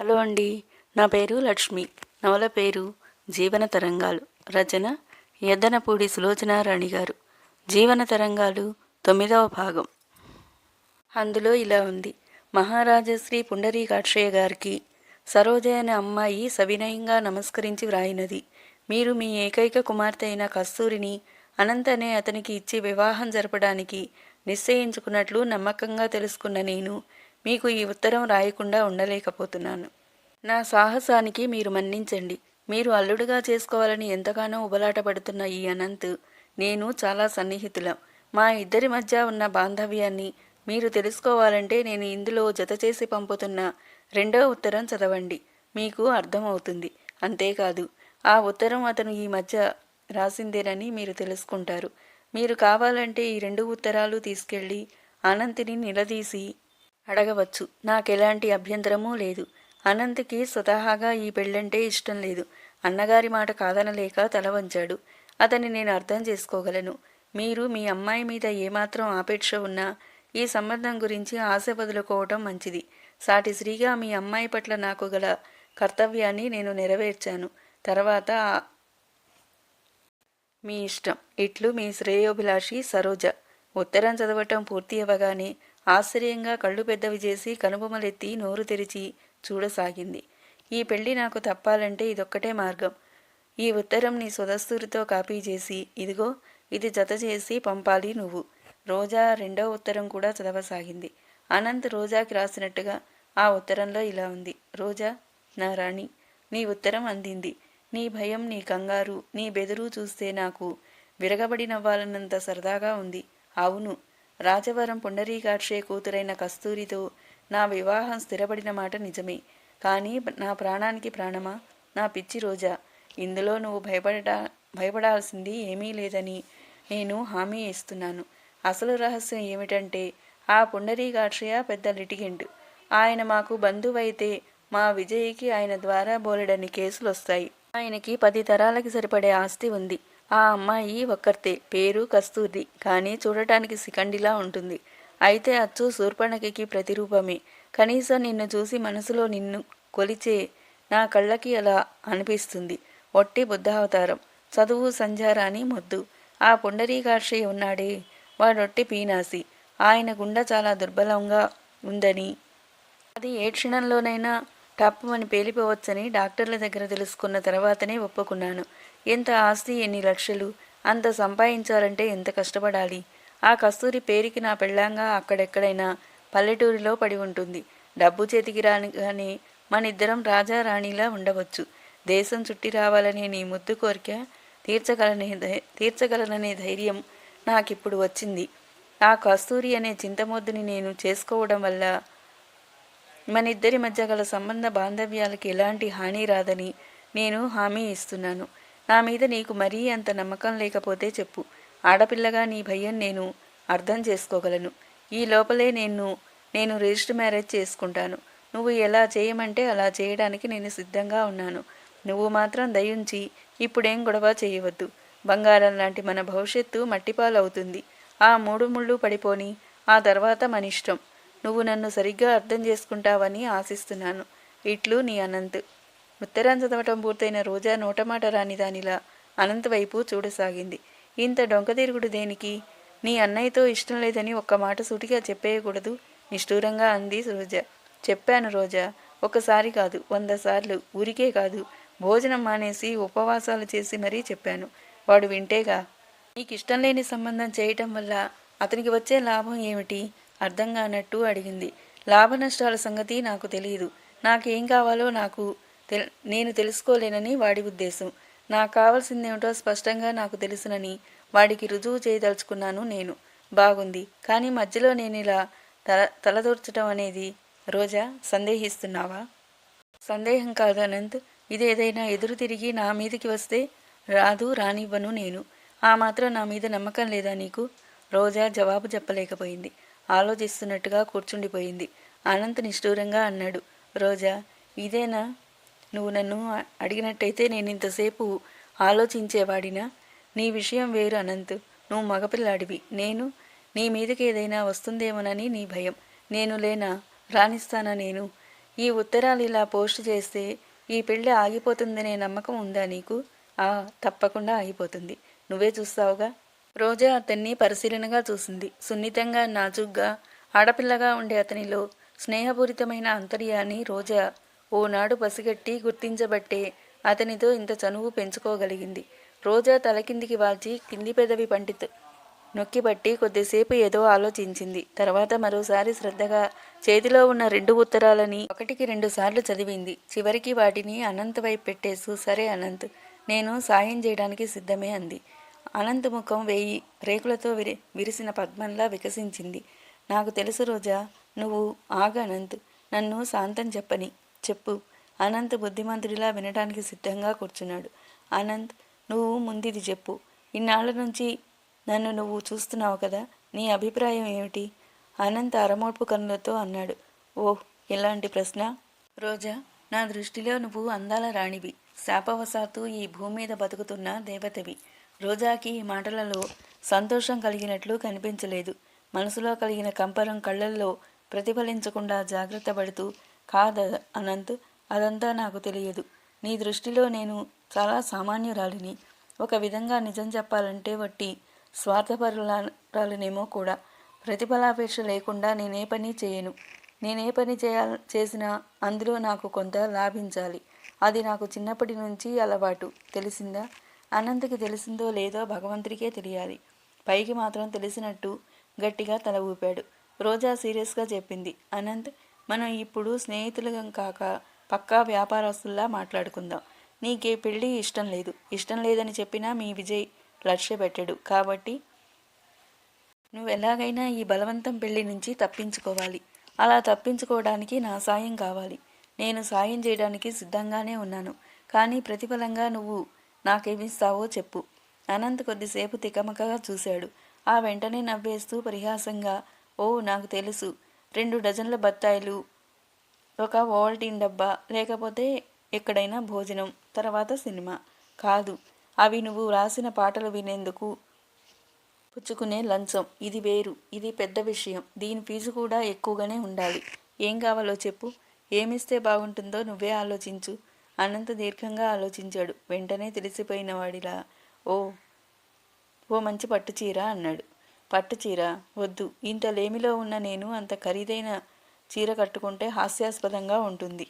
Hello అండి. నా పేరు లక్ష్మి. నవల పేరు జీవన తరంగాలు. రచన ఎద్దనపూడి సులోచనారాణి గారు. జీవన తరంగాలు తొమ్మిదవ భాగం. అందులో ఇలా ఉంది. మహారాజశ్రీ పుండరీకాక్షయ్య గారికి సరోజ అనే అమ్మాయి సవినయంగా నమస్కరించి వ్రాయినది. మీరు మీ ఏకైక కుమార్తె అయిన కస్తూరిని అనంతనే అతనికి ఇచ్చి వివాహం జరపడానికి నిశ్చయించుకున్నట్లు నమ్మకంగా తెలుసుకున్న నేను మీకు ఈ ఉత్తరం రాయకుండా ఉండలేకపోతున్నాను. నా సాహసానికి మీరు మన్నించండి. మీరు అల్లుడుగా చేసుకోవాలని ఎంతగానో ఉబలాట పడుతున్న ఈ అనంత్ నేను చాలా సన్నిహితులం. మా ఇద్దరి మధ్య ఉన్న బాంధవ్యాన్ని మీరు తెలుసుకోవాలంటే నేను ఇందులో జత చేసి పంపుతున్న రెండో ఉత్తరం చదవండి. మీకు అర్థమవుతుంది. అంతేకాదు ఆ ఉత్తరం అతను ఈ మధ్య రాసిందేనని మీరు తెలుసుకుంటారు. మీరు కావాలంటే ఈ రెండు ఉత్తరాలు తీసుకెళ్ళి అనంతిని నిలదీసి అడగవచ్చు. నాకెలాంటి అభ్యంతరమూ లేదు. అనంత్కి స్వతహాగా ఈ పెళ్ళంటే ఇష్టం లేదు. అన్నగారి మాట కాదనలేక తల వంచాడు. అతన్ని నేను అర్థం చేసుకోగలను. మీరు మీ అమ్మాయి మీద ఏమాత్రం ఆపేక్ష ఉన్నా ఈ సంబంధం గురించి ఆశ వదులుకోవటం మంచిది. సాటి శ్రీగా మీ అమ్మాయి పట్ల నాకు గల కర్తవ్యాన్ని నేను నెరవేర్చాను. తర్వాత మీ ఇష్టం. ఇట్లు మీ శ్రేయోభిలాషి సరోజ. ఉత్తరం చదవటం పూర్తి అవ్వగానే ఆశ్చర్యంగా కళ్ళు పెద్దవి చేసి కనుబొమలెత్తి నోరు తెరిచి చూడసాగింది. ఈ పెళ్ళి నాకు తప్పాలంటే ఇదొక్కటే మార్గం. ఈ ఉత్తరం నీ స్వదస్తూరితో కాపీ చేసి ఇదిగో ఇది జత చేసి పంపాలి నువ్వు. రోజా రెండో ఉత్తరం కూడా చదవసాగింది. అనంత్ రోజాకి రాసినట్టుగా ఆ ఉత్తరంలో ఇలా ఉంది. రోజా నా రాణి నీ ఉత్తరం అందింది. నీ భయం నీ కంగారు నీ బెదురు చూస్తే నాకు విరగబడి నవ్వాలన్నంత సరదాగా ఉంది. అవును రాజవరం పుండరీకాక్షే కూతురైన కస్తూరితో నా వివాహం స్థిరపడిన మాట నిజమే. కానీ నా ప్రాణానికి ప్రాణమా? నా పిచ్చి రోజా. ఇందులో నువ్వు భయపడటా భయపడాల్సింది ఏమీ లేదని నేను హామీ ఇస్తున్నాను. అసలు రహస్యం ఏమిటంటే ఆ పుండరీకాక్షయ పెద్ద లిటిగెంట్. ఆయన మాకు బంధువైతే మా విజయ్కి ఆయన ద్వారా బోలెడని కేసులు వస్తాయి ఆయనకి పది తరాలకి సరిపడే ఆస్తి ఉంది. ఆ అమ్మాయి ఒక్కర్తే పేరు కస్తూరి కానీ చూడటానికి సికండిలా ఉంటుంది. అయితే అచ్చు శూర్పణకి ప్రతిరూపమే. కనీసం నిన్ను చూసి మనసులో నిన్ను కొలిచే నా కళ్ళకి అలా అనిపిస్తుంది. ఒట్టి బుద్ధావతారం. చదువు సంజారాని మొద్దు. ఆ పుండరీకాక్షయ్య ఉన్నాడే? వాడొట్టి పీనాసి. ఆయన గుండె చాలా దుర్బలంగా ఉందని. అది ఏ క్షణంలోనైనా టప్పుమని పేలిపోవచ్చని డాక్టర్ల దగ్గర తెలుసుకున్న తర్వాతనే ఒప్పుకున్నాను. ఎంత ఆస్తి ఎన్ని లక్షలు? అంత సంపాదించాలంటే ఎంత కష్టపడాలి? ఆ కస్తూరి పేరుకి నా పెళ్ళాంగా అక్కడెక్కడైనా పల్లెటూరిలో పడి ఉంటుంది. డబ్బు చేతికి రానిగానే మనిద్దరం రాజా రాణిలా ఉండవచ్చు. దేశం చుట్టి రావాలనే నీ ముద్దు కోరిక తీర్చగలనే తీర్చగలననే ధైర్యం నాకిప్పుడు వచ్చింది. ఆ కస్తూరి అనే చింతమొద్దుని నేను చేసుకోవడం వల్ల మన ఇద్దరి మధ్య గల సంబంధ బాంధవ్యాలకి ఎలాంటి హాని రాదని నేను హామీ ఇస్తున్నాను. నా మీద నీకు మరీ అంత నమ్మకం లేకపోతే చెప్పు. ఆడపిల్లగా నీ భయం నేను అర్థం చేసుకోగలను. ఈ లోపలే నేను నేను రిజిస్టర్ మ్యారేజ్ చేసుకుంటాను. నువ్వు ఎలా చేయమంటే అలా చేయడానికి నేను సిద్ధంగా ఉన్నాను. నువ్వు మాత్రం దయించి ఇప్పుడేం గొడవ చేయవద్దు. బంగారం లాంటి మన భవిష్యత్తు మట్టిపాలవుతుంది. ఆ మూడు ముళ్ళు పడిపోని ఆ తర్వాత మన ఇష్టం. నువ్వు నన్ను సరిగ్గా అర్థం చేసుకుంటావని ఆశిస్తున్నాను. ఇట్లు నీ అనంత్. ఉత్తరం చదవటం పూర్తయిన రోజా నోటమాట రాని దానిలా అనంత్ వైపు చూడసాగింది. ఇంత డొంకతిరుగుడు దేనికి? నీ అన్నయ్యతో ఇష్టం లేదని ఒక్క మాట సూటిగా చెప్పేయకూడదు నిష్ఠూరంగా అంది రోజా. చెప్పాను రోజా ఒకసారి కాదు వంద సార్లు ఊరికే కాదు. భోజనం మానేసి ఉపవాసాలు చేసి మరీ చెప్పాను. వాడు వింటేగా నీకు ఇష్టం లేని సంబంధం చేయటం వల్ల అతనికి వచ్చే లాభం ఏమిటి? అర్థం కానట్టు అడిగింది. లాభ నష్టాల సంగతి నాకు తెలియదు నాకేం కావాలో నాకు తెల్ నేను తెలుసుకోలేనని వాడి ఉద్దేశం. నాకు కావాల్సిందేమిటో స్పష్టంగా నాకు తెలుసునని వాడికి రుజువు చేయదలుచుకున్నాను నేను. బాగుంది. కానీ మధ్యలో నేను ఇలా తల తలదూర్చడం అనేది రోజా సందేహిస్తున్నావా? సందేహం కాదు అనంత్. ఇదేదైనా ఎదురు తిరిగి నా మీదకి వస్తే రాదు రానివ్వను నేను. ఆ మాత్రం నా మీద నమ్మకం లేదా నీకు? రోజా జవాబు చెప్పలేకపోయింది. ఆలోచిస్తున్నట్టుగా కూర్చుండిపోయింది. అనంత్ నిష్ఠూరంగా అన్నాడు. రోజా ఇదేనా? నువ్వు నన్ను అడిగినట్టయితే నేను ఇంతసేపు ఆలోచించేవాడినా? నీ విషయం వేరు అనంత్. నువ్వు మగపిల్లాడివి. నేను నీ మీదకి ఏదైనా వస్తుందేమోనని నీ భయం. నేను లేనా? రాణిస్తానా నేను? ఈ ఉత్తరాలు ఇలా పోస్ట్ చేస్తే ఈ పెళ్ళి ఆగిపోతుందనే నమ్మకం ఉందా నీకు? ఆ తప్పకుండా ఆగిపోతుంది. నువ్వే చూస్తావుగా? రోజా అతన్ని పరిశీలనగా చూసింది. సున్నితంగా నాజుగ్గా ఆడపిల్లగా ఉండే అతనిలో స్నేహపూరితమైన అంతర్యాన్ని రోజా ఓనాడు పసిగట్టి గుర్తించబట్టే అతనితో ఇంత చనువు పెంచుకోగలిగింది. రోజా తలకిందికి వాల్చి కింది పెదవి పండిత్ నొక్కిబట్టి కొద్దిసేపు ఏదో ఆలోచించింది. తర్వాత మరోసారి శ్రద్ధగా చేతిలో ఉన్న రెండు ఉత్తరాలని ఒకటికి రెండు సార్లు చదివింది. చివరికి వాటిని అనంత్ వైపు పెట్టేసు సరే అనంత్. నేను సాయం చేయడానికి సిద్ధమే అంది. అనంత్ ముఖం వేయి రేకులతో విరి విరిసిన పద్మంలా వికసించింది. నాకు తెలుసు రోజా నువ్వు ఆగ అనంత్. నన్ను శాంతం చెప్పని. చెప్పు. అనంత్ బుద్ధిమంతుడిలా వినడానికి సిద్ధంగా కూర్చున్నాడు. అనంత్ నువ్వు ముందిది చెప్పు. ఇన్నాళ్ళ నుంచి నన్ను నువ్వు చూస్తున్నావు కదా నీ అభిప్రాయం ఏమిటి? అనంత్ అరమోడ్పు కనులతో అన్నాడు. ఓహ్ ఎలాంటి ప్రశ్న? రోజా నా దృష్టిలో నువ్వు అందాల రాణివి. శాపవశాత్తు ఈ భూమి మీద బతుకుతున్న దేవతవి. రోజాకి ఈ మాటలలో సంతోషం కలిగినట్లు కనిపించలేదు. మనసులో కలిగిన కంపరం కళ్ళల్లో ప్రతిఫలించకుండా జాగ్రత్త పడుతూ కాద అనంత్ అదంతా నాకు తెలియదు. నీ దృష్టిలో నేను చాలా సామాన్యురాలిని. ఒక విధంగా నిజం చెప్పాలంటే వట్టి స్వార్థపరురాలనేమో కూడా. ప్రతిఫలాపేక్ష లేకుండా నేనే పని చేయను. నేనే పని చేయాల చేసినా అందులో నాకు కొంత లాభించాలి. అది నాకు చిన్నప్పటి నుంచి అలవాటు. తెలిసిందా? అనంతకి తెలిసిందో లేదో భగవంతుడికే తెలియాలి. పైకి మాత్రం తెలిసినట్టు గట్టిగా తల ఊపాడు. రోజా సీరియస్గా చెప్పింది. అనంత్ మనం ఇప్పుడు స్నేహితులుగా కాక పక్కా వ్యాపారస్తుల్లా మాట్లాడుకుందాం. నీకే పెళ్ళి ఇష్టం లేదు. ఇష్టం లేదని చెప్పినా మీ విజయ్ లక్ష్య పెట్టాడు. కాబట్టి నువ్వు ఎలాగైనా ఈ బలవంతం పెళ్ళి నుంచి తప్పించుకోవాలి. అలా తప్పించుకోవడానికి నా సాయం కావాలి. నేను సాయం చేయడానికి సిద్ధంగానే ఉన్నాను. కానీ ప్రతిఫలంగా నువ్వు నాకేమిస్తావో చెప్పు. అనంత్ కొద్దిసేపు తికమకగా చూశాడు. ఆ వెంటనే నవ్వేస్తూ పరిహాసంగా ఓ నాకు తెలుసు. రెండు డజన్ల బత్తాయిలు ఒక ఓవల్టీన్ డబ్బా లేకపోతే ఎక్కడైనా భోజనం తర్వాత సినిమా. కాదు అవి నువ్వు రాసిన పాటలు వినేందుకు పుచ్చుకునే లంచం. ఇది వేరు ఇది పెద్ద విషయం. దీని ఫీజు కూడా ఎక్కువగానే ఉండాలి. ఏం కావాలో చెప్పు. ఏమిస్తే బాగుంటుందో నువ్వే ఆలోచించు. అనంత దీర్ఘంగా ఆలోచించాడు. వెంటనే తెలిసిపోయిన వాడిలా ఓ ఓ మంచి పట్టు చీర అన్నాడు. పట్టు చీర. వద్దు. ఇంత లేమిలో ఉన్న నేను అంత ఖరీదైన చీర కట్టుకుంటే హాస్యాస్పదంగా ఉంటుంది.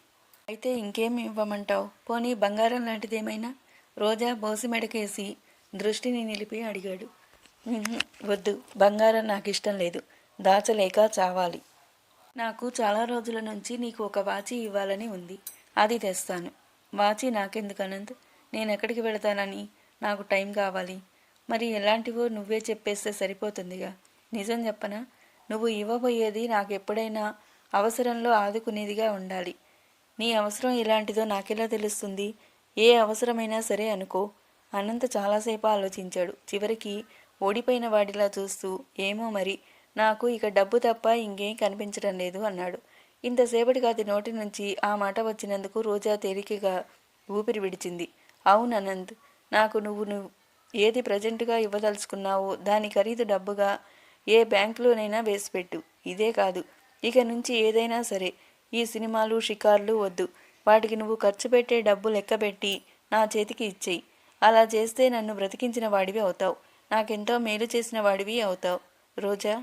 అయితే ఇంకేం ఇవ్వమంటావు? పోనీ బంగారం లాంటిదేమైనా? రోజా బోసి మెడకేసి దృష్టిని నిలిపి అడిగాడు. వద్దు. బంగారం నాకు ఇష్టం లేదు. దాచలేక చావాలి. నాకు చాలా రోజుల నుంచి నీకు ఒక వాచి ఇవ్వాలని ఉంది. అది తెస్తాను. వాచి నాకెందుకు అనంత్? నేను ఎక్కడికి వెళతానని నాకు టైం కావాలి. మరి ఎలాంటివో నువ్వే చెప్పేస్తే సరిపోతుందిగా. నిజం చెప్పనా? నువ్వు ఇవ్వబోయేది నాకు ఎప్పుడైనా అవసరంలో ఆదుకునేదిగా ఉండాలి. నీ అవసరం ఎలాంటిదో నాకెలా తెలుస్తుంది? ఏ అవసరమైనా సరే అనుకో. అనంత చాలాసేపు ఆలోచించాడు. చివరికి ఓడిపోయిన వాడిలా చూస్తూ ఏమో మరి నాకు ఇక డబ్బు తప్ప ఇంకేం కనిపించడం లేదు అన్నాడు. ఇంతసేపటికి అది నోటి నుంచి ఆ మాట వచ్చినందుకు రోజా తేలికగా ఊపిరి విడిచింది. అవును అనంత్ నాకు నువ్వు నువ్వు ఏది ప్రజెంట్గా ఇవ్వదలుచుకున్నావో దాని ఖరీదు డబ్బుగా ఏ బ్యాంకులోనైనా వేసిపెట్టు. ఇదే కాదు. ఇక నుంచి ఏదైనా సరే ఈ సినిమాలు షికార్లు వద్దు. వాటికి నువ్వు ఖర్చు పెట్టే డబ్బు లెక్కపెట్టి నా చేతికి ఇచ్చేయి. అలా చేస్తే నన్ను బ్రతికించిన వాడివి అవుతావు. నాకెంతో మేలు చేసిన వాడివి అవుతావు. రోజా?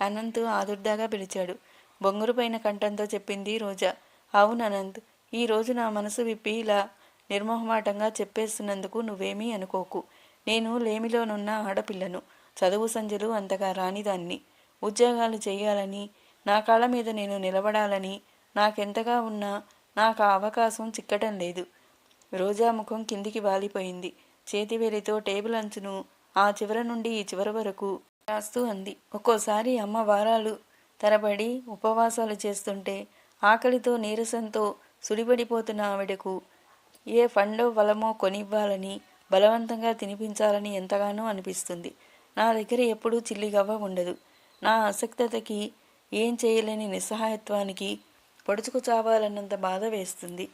అనంత్ ఆదుర్దాగా పిలిచాడు. బొంగురుపైన కంఠంతో చెప్పింది రోజా. అవును అనంత్ ఈ రోజు నా మనసు విప్పి ఇలా నిర్మోహమాటంగా చెప్పేస్తున్నందుకు నువ్వేమీ అనుకోకు. నేను లేమిలోనున్న ఆడపిల్లను. చదువు సంజలు అంతగా రానిదాన్ని ఉద్యోగాలు చేయాలని నా కాళ్ళ మీద నేను నిలబడాలని నాకెంతగా ఉన్నా నాకు ఆ అవకాశం చిక్కటం లేదు. రోజా ముఖం కిందికి వాలిపోయింది. చేతివేలితో టేబుల్ అంచును ఆ చివర నుండి ఈ చివర వరకు రాస్తూ అంది. ఒక్కోసారి అమ్మ వారాలు తరబడి ఉపవాసాలు చేస్తుంటే ఆకలితో నీరసంతో సుడిపడిపోతున్న ఆవిడకు ఏ ఫండో వలమో కొనివ్వాలని బలవంతంగా తినిపించాలని ఎంతగానో అనిపిస్తుంది. నా దగ్గర ఎప్పుడూ చిల్లిగవ్వ ఉండదు. నా అసక్తతకి ఏం చేయలేని నిస్సహాయత్వానికి పొడుచుకు చావాలన్నంత బాధ వేస్తుంది.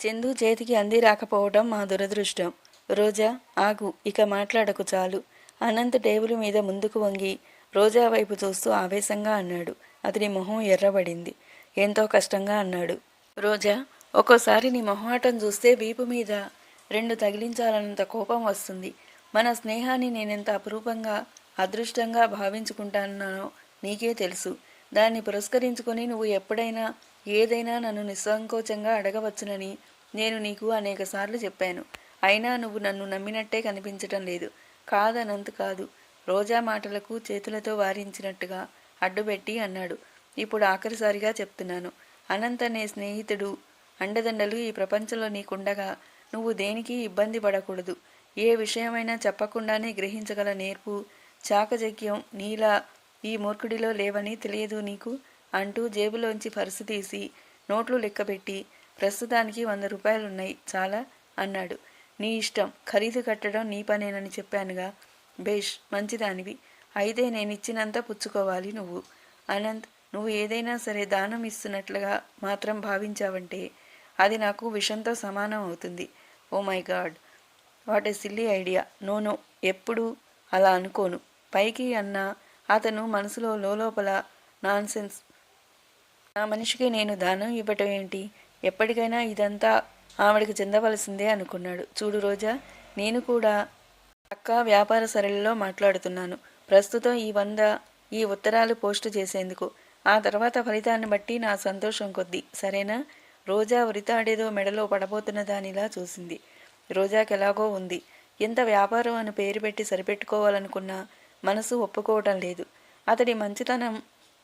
చందు చేతికి అంది రాకపోవడం మా దురదృష్టం. రోజా ఆగు ఇక మాట్లాడకు చాలు. అనంత్ టేబుల్ మీద ముందుకు వంగి రోజా వైపు చూస్తూ ఆవేశంగా అన్నాడు. అతని మొహం ఎర్రబడింది. ఎంతో కష్టంగా అన్నాడు. రోజా ఒక్కోసారి నీ మొహమాటం చూస్తే వీపు మీద రెండు తగిలించాలన్నంత కోపం వస్తుంది. మన స్నేహాన్ని నేనెంత అపురూపంగా అదృష్టంగా భావించుకుంటానో నీకే తెలుసు. దాన్ని పురస్కరించుకొని నువ్వు ఎప్పుడైనా ఏదైనా నన్ను నిస్సంకోచంగా అడగవచ్చునని నేను నీకు అనేకసార్లు చెప్పాను. అయినా నువ్వు నన్ను నమ్మినట్టే కనిపించటం లేదు. కాదనంత కాదు. రోజా మాటలకు చేతులతో వారించినట్టుగా అడ్డుపెట్టి అన్నాడు. ఇప్పుడు ఆఖరిసారిగా చెప్తున్నాను. అనంత అనే స్నేహితుడు అండదండలు ఈ ప్రపంచంలో నీకుండగా నువ్వు దేనికి ఇబ్బంది పడకూడదు. ఏ విషయమైనా చెప్పకుండానే గ్రహించగల నేర్పు చాకచక్యం నీలా ఈ మూర్ఖుడిలో లేవని తెలియదు నీకు? అంటూ జేబులోంచి పర్సు తీసి నోట్లు లెక్కపెట్టి ప్రస్తుతానికి వంద రూపాయలున్నాయి చాలా అన్నాడు. నీ ఇష్టం ఖరీదు కట్టడం నీ పనేనని చెప్పానుగా. బేష్ మంచిదానివి. అయితే నేను ఇచ్చినంత పుచ్చుకోవాలి నువ్వు. అనంత్ నువ్వు ఏదైనా సరే దానం ఇస్తున్నట్లుగా మాత్రం భావించావంటే అది నాకు విషంతో సమానం అవుతుంది. ఓ my god! What a silly idea! No no ఎప్పుడు అలా అనుకోను. పైకి అన్న అతను మనసులో లోపల నాన్సెన్స్. నా మనిషికి నేను దానం ఇవ్వటం ఏంటి? ఎప్పటికైనా ఇదంతా ఆవిడకి చెందవలసిందే అనుకున్నాడు. చూడు రోజా నేను కూడా అక్క వ్యాపార సరళిలో మాట్లాడుతున్నాను. ప్రస్తుతం ఈ వంద ఈ ఉత్తరాలు పోస్టు చేసేందుకు. ఆ తర్వాత ఫలితాన్ని బట్టి నా సంతోషం కొద్దీ. సరేనా? రోజా ఉరితాడేదో మెడలో పడబోతున్న దానిలా చూసింది. రోజాకి ఎలాగో ఉంది. ఎంత వ్యాపారం అని పేరు పెట్టి సరిపెట్టుకోవాలనుకున్నా మనసు ఒప్పుకోవటం లేదు. అతడి మంచితనం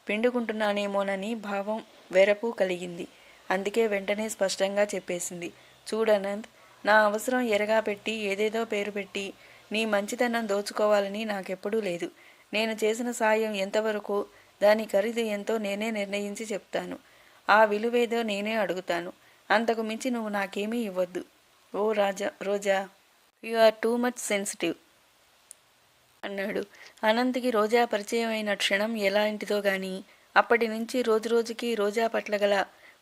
పిండుకుంటున్నానేమోనని భావం వెరపు కలిగింది. అందుకే వెంటనే స్పష్టంగా చెప్పేసింది. చూడనంద్ నా అవసరం ఎరగా పెట్టి ఏదేదో పేరు పెట్టి నీ మంచితనం దోచుకోవాలని నాకెప్పుడూ లేదు. నేను చేసిన సాయం ఎంతవరకు దాని ఖరీదు ఎంతో నేనే నిర్ణయించి చెప్తాను. ఆ విలువేదో నేనే అడుగుతాను. అంతకు మించి నువ్వు నాకేమీ ఇవ్వద్దు. ఓ Raja Roja you are too much sensitive అన్నాడు. అనంత్కి రోజా పరిచయం అయిన క్షణం ఎలాంటిదో గాని అప్పటి నుంచి రోజు రోజుకి రోజా పట్ల గల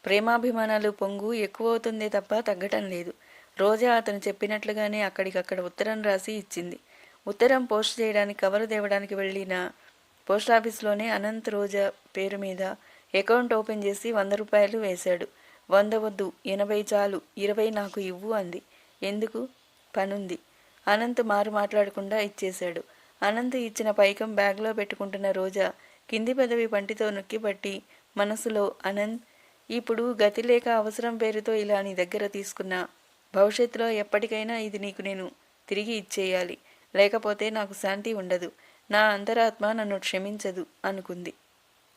ప్రేమాభిమానాలు పొంగు ఎక్కువవుతుందే తప్ప తగ్గటం లేదు. రోజా అతను చెప్పినట్లుగానే అక్కడికక్కడ ఉత్తరం రాసి ఇచ్చింది. ఉత్తరం పోస్ట్ చేయడానికి కవరు తేవడానికి వెళ్ళిన పోస్టాఫీస్లోనే అనంత్ రోజా పేరు మీద అకౌంట్ ఓపెన్ చేసి వంద రూపాయలు వేశాడు. వంద వద్దు ఎనభై చాలు ఇరవై నాకు ఇవ్వు అంది. ఎందుకు? పనుంది. అనంత్ మారు మాట్లాడకుండా ఇచ్చేశాడు. అనంత్ ఇచ్చిన పైకం బ్యాగ్లో పెట్టుకుంటున్న రోజా కింది పెదవి పంటితో నొక్కిపట్టి మనసులో అనంత్ ఇప్పుడు గతి లేక అవసరం పేరుతో ఇలా నీ దగ్గర తీసుకున్నా. భవిష్యత్తులో ఎప్పటికైనా ఇది నీకు నేను తిరిగి ఇచ్చేయాలి. లేకపోతే నాకు శాంతి ఉండదు. నా అంతరాత్మ నన్ను క్షమించదు అనుకుంది.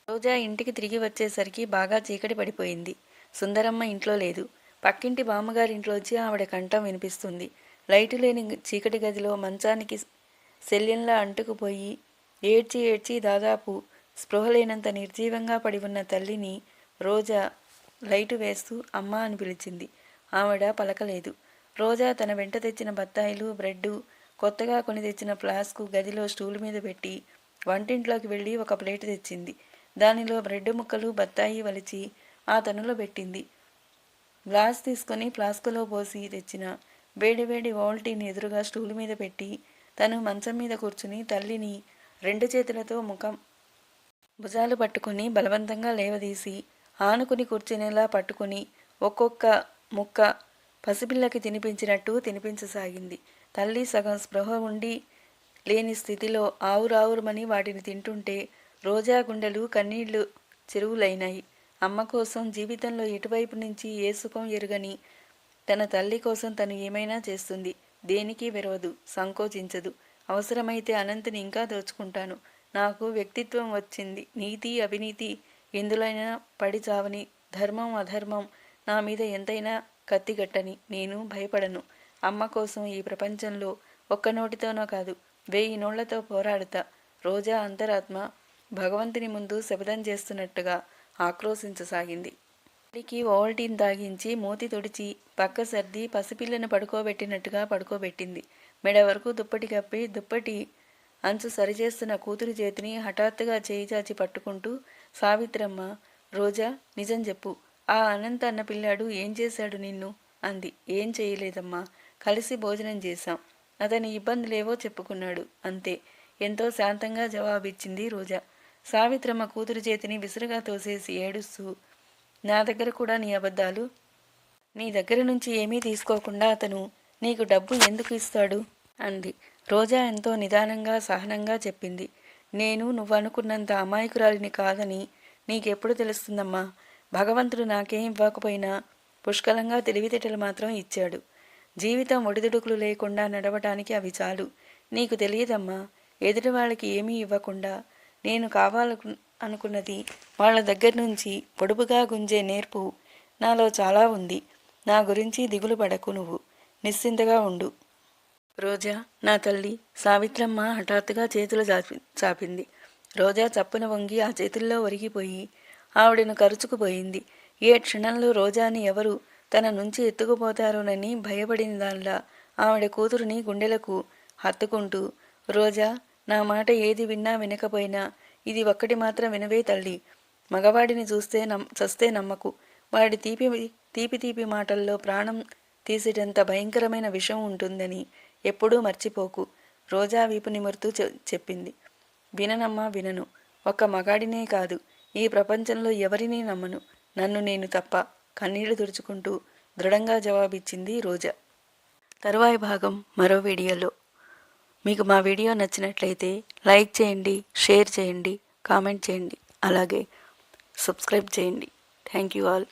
రోజా ఇంటికి తిరిగి వచ్చేసరికి బాగా చీకటి పడిపోయింది. సుందరమ్మ ఇంట్లో లేదు. పక్కింటి బామ్మగారింట్లోంచి ఆవిడ కంఠం వినిపిస్తుంది. లైటు లేని చీకటి గదిలో మంచానికి శల్యంలా అంటుకుపోయి ఏడ్చి ఏడ్చి దాదాపు స్పృహ లేనంత నిర్జీవంగా పడి ఉన్న తల్లిని రోజా లైటు వేస్తూ అమ్మ అని పిలిచింది. ఆవిడ పలకలేదు. రోజా తన వెంట తెచ్చిన బత్తాయిలు బ్రెడ్డు కొత్తగా కొని తెచ్చిన ఫ్లాస్కు గదిలో స్టూల్ మీద పెట్టి వంటింట్లోకి వెళ్ళి ఒక ప్లేట్ తెచ్చింది. దానిలో బ్రెడ్ ముక్కలు బత్తాయి వలిచి ఆ తనులో పెట్టింది. గ్లాస్ తీసుకొని ఫ్లాస్కులో పోసి తెచ్చిన వేడివేడి వాల్టీని ఎదురుగా స్టూల్ మీద పెట్టి తను మంచం మీద కూర్చుని తల్లిని రెండు చేతులతో ముఖం భుజాలు పట్టుకుని బలవంతంగా లేవదీసి ఆనుకుని కూర్చునేలా పట్టుకుని ఒక్కొక్క ముక్క పసిపిల్లకి తినిపించినట్టు తినిపించసాగింది. తల్లి సగం స్పృహ ఉండి లేని స్థితిలో ఆవురావురమని వాటిని తింటుంటే రోజా గుండెలు కన్నీళ్ళు చెరువులైనాయి. అమ్మ కోసం జీవితంలో ఇటువైపు నుంచి ఏ సుఖం ఎరుగని తన తల్లి కోసం తను ఏమైనా చేస్తుంది. దేనికి వెరవదు సంకోచించదు. అవసరమైతే అనంతని ఇంకా దోచుకుంటాను. నాకు వ్యక్తిత్వం వచ్చింది. నీతి అవినీతి ఎందులైనా పడి చావని ధర్మం అధర్మం నా మీద ఎంతైనా కత్తిగట్టని నేను భయపడను. అమ్మ కోసం ఈ ప్రపంచంలో ఒక్క నోటితోనో కాదు వెయ్యి నోళ్ళతో పోరాడుతా. రోజా అంతరాత్మ భగవంతుని ముందు శపథం చేస్తున్నట్టుగా ఆక్రోశించసాగింది. తల్లికి ఓవల్టీన్ తాగించి మూతి తుడిచి పక్క సర్ది పసిపిల్లను పడుకోబెట్టినట్టుగా పడుకోబెట్టింది. మెడ వరకు దుప్పటి కప్పి దుప్పటి అంచు సరిచేస్తున్న కూతురు చేతిని హఠాత్తుగా చేయి చాచి పట్టుకుంటూ సావిత్రమ్మ రోజా నిజం చెప్పు. ఆ అనంత అన్న పిల్లాడు ఏం చేశాడు నిన్ను? అంది. ఏం చేయలేదమ్మా. కలిసి భోజనం చేశాం. అతని ఇబ్బందులేవో చెప్పుకున్నాడు. అంతే. ఎంతో శాంతంగా జవాబిచ్చింది రోజా. సావిత్రమ్మ కూతురు చేతిని విసురుగా తోసేసి ఏడుస్తూ నా దగ్గర కూడా నీ అబద్ధాలు నీ దగ్గర నుంచి ఏమీ తీసుకోకుండా అతను నీకు డబ్బు ఎందుకు ఇస్తాడు? అంది. రోజా ఎంతో నిదానంగా సహనంగా చెప్పింది. నేను నువ్వు అనుకున్నంత అమాయకురాలిని కాదని నీకెప్పుడు తెలుస్తుందమ్మా? భగవంతుడు నాకేం ఇవ్వకపోయినా పుష్కలంగా తెలివితేటలు మాత్రం ఇచ్చాడు. జీవితం ఒడిదుడుకులు లేకుండా నడవటానికి అవి చాలు. నీకు తెలియదమ్మా? ఎదుటి వాళ్ళకి ఏమీ ఇవ్వకుండా నేను కావాలను అనుకున్నది వాళ్ళ దగ్గర నుంచి పొడుపుగా గుంజే నేర్పు నాలో చాలా ఉంది. నా గురించి దిగులు పడకు నువ్వు. నిశ్చింతగా ఉండు. రోజా నా తల్లి సావిత్రమ్మ హఠాత్తుగా చేతులు చాపి చాపింది. రోజా చప్పున వంగి ఆ చేతుల్లో ఒరిగిపోయి ఆవిడను కరుచుకుపోయింది. ఏ క్షణంలో రోజాని ఎవరు తన నుంచి ఎత్తుకుపోతారోనని భయపడిన దానిలా ఆవిడ కూతురుని గుండెలకు హత్తుకుంటూ రోజా నా మాట ఏది విన్నా వినకపోయినా ఇది ఒక్కటి మాత్రం వినవే తల్లి. మగవాడిని చూస్తే నమ్ చస్తే నమ్మకు. వాడి తీపి తీపి తీపి మాటల్లో ప్రాణం తీసేటంత భయంకరమైన విషం ఉంటుందని ఎప్పుడూ మర్చిపోకు. రోజా వీపు నిమురుతూ చె- చెప్పింది. విననమ్మా వినను. ఒక్క మగాడినే కాదు. ఈ ప్రపంచంలో ఎవరినీ నమ్మను? నన్ను నేను తప్ప. కన్నీళ్ళు తుడుచుకుంటూ దృఢంగా జవాబిచ్చింది రోజా. తరువాయి భాగం మరో వీడియోలో. మీకు మా వీడియో నచ్చినట్లయితే లైక్ చేయండి షేర్ చేయండి కామెంట్ చేయండి. అలాగే సబ్స్క్రైబ్ చేయండి. Thank you all.